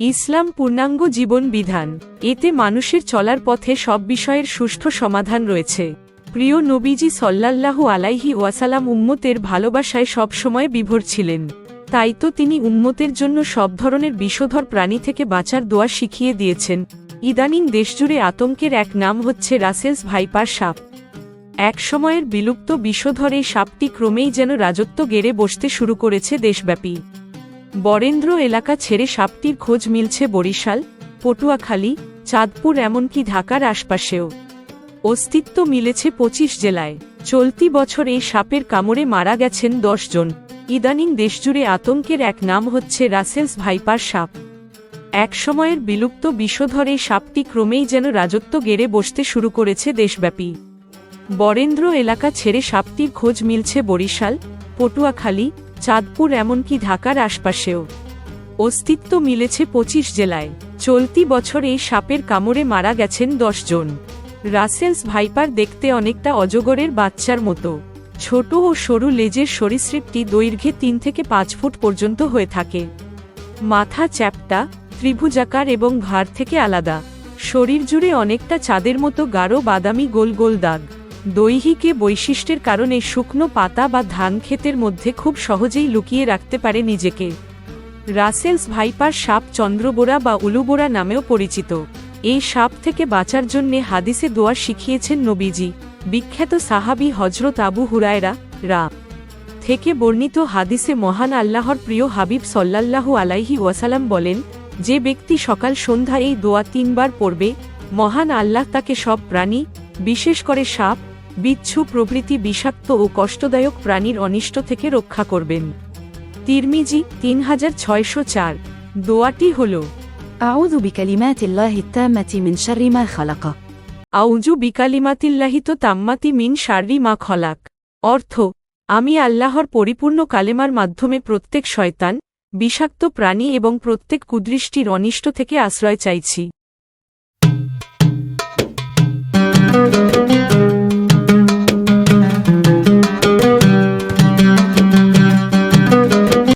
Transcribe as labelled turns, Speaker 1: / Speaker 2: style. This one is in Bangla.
Speaker 1: ইসলাম পূর্ণাঙ্গ জীবন বিধান এতে মানুষের চলার পথে সব বিষয়ের সুষ্ঠু সমাধান রয়েছে। প্রিয় নবীজি সল্লাল্লাহু আলাইহি ওয়াসালাম উম্মতের ভালোবাসায় সবসময় বিভোর ছিলেন। তাই তো তিনি উম্মতের জন্য সব ধরনের বিষধর প্রাণী থেকে বাঁচার দোয়া শিখিয়ে দিয়েছেন। ইদানিং দেশজুড়ে আতঙ্কের এক নাম হচ্ছে রাসেলস ভাইপার সাপ। এক সময়ের বিলুপ্ত বিষধর এই সাপটি ক্রমেই যেন রাজত্ব গেড়ে বসতে শুরু করেছে দেশব্যাপী। বরেন্দ্র এলাকা ছেড়ে সাপটির খোঁজ মিলছে বরিশাল, পটুয়াখালী, চাঁদপুর এমনকি ঢাকার আশপাশেও। অস্তিত্ব মিলেছে পঁচিশ জেলায়। চলতি বছর এই সাপের কামড়ে মারা গেছেন জন। ইদানিং দেশজুড়ে আতঙ্কের এক নাম হচ্ছে রাসেলস ভাইপার সাপ। এক সময়ের বিলুপ্ত বিষধর এই সাপটি ক্রমেই যেন রাজত্ব গেড়ে বসতে শুরু করেছে দেশব্যাপী। বরেন্দ্র এলাকা ছেড়ে সাপটির খোঁজ মিলছে বরিশাল, পটুয়াখালী চাঁদপুর এমনকি ঢাকার আশপাশেও। অস্তিত্ব মিলেছে পঁচিশ জেলায়। চলতি বছর এই সাপের কামড়ে মারা গেছেন জন। রাসেলস ভাইপার দেখতে অনেকটা অজগরের বাচ্চার মতো। ছোট ও সরু লেজের সরীসৃপটি দৈর্ঘ্যে তিন থেকে পাঁচ ফুট পর্যন্ত হয়ে থাকে। মাথা চ্যাপ্টা ত্রিভুজাকার এবং ঘাড় থেকে আলাদা। শরীর জুড়ে অনেকটা চাঁদের মতো গাঢ় বাদামি গোল গোল দাগ। দৈহিকে বৈশিষ্ট্যের কারণে শুকনো পাতা বা ধান ক্ষেতের মধ্যে খুব সহজেই লুকিয়ে রাখতে পারে নিজেকে। রাসেলস ভাইপার সাপ চন্দ্রবোরা বা উলুবোরা নামেও পরিচিত। এই সাপ থেকে বাঁচার জন্যে হাদিসে দোয়া শিখিয়েছেন নবীজি, বিখ্যাত সাহাবি হজরত আবু হুরায়রা, রা। থেকে বর্ণিত হাদিসে মহান আল্লাহর প্রিয় হাবিব সল্লাল্লাহু আলাইহি ওয়াসালাম বলেন, যে ব্যক্তি সকাল সন্ধ্যা এই দোয়া তিনবার পড়বে, মহান আল্লাহ তাকে সব প্রাণী, বিশেষ করে সাপ বিচ্ছু প্রভৃতি বিষাক্ত ও কষ্টদায়ক প্রাণীর অনিষ্ট থেকে রক্ষা করবেন। তিরমিজি তিন হাজার ছয়শো চার। দোয়াটি হল
Speaker 2: আউজু বিকালিমাতিল্লাহি তাম্মাতি মিন শাররি মা খালাকা।
Speaker 1: আউজু বিকালিমাতিল্লাহি তো তাম্মাতি মিন শাররি মা খলাক। অর্থ আমি আল্লাহর পরিপূর্ণ কালেমার মাধ্যমে প্রত্যেক শয়তান বিষাক্ত প্রাণী এবং প্রত্যেক কুদৃষ্টির অনিষ্ট থেকে আশ্রয় চাইছি।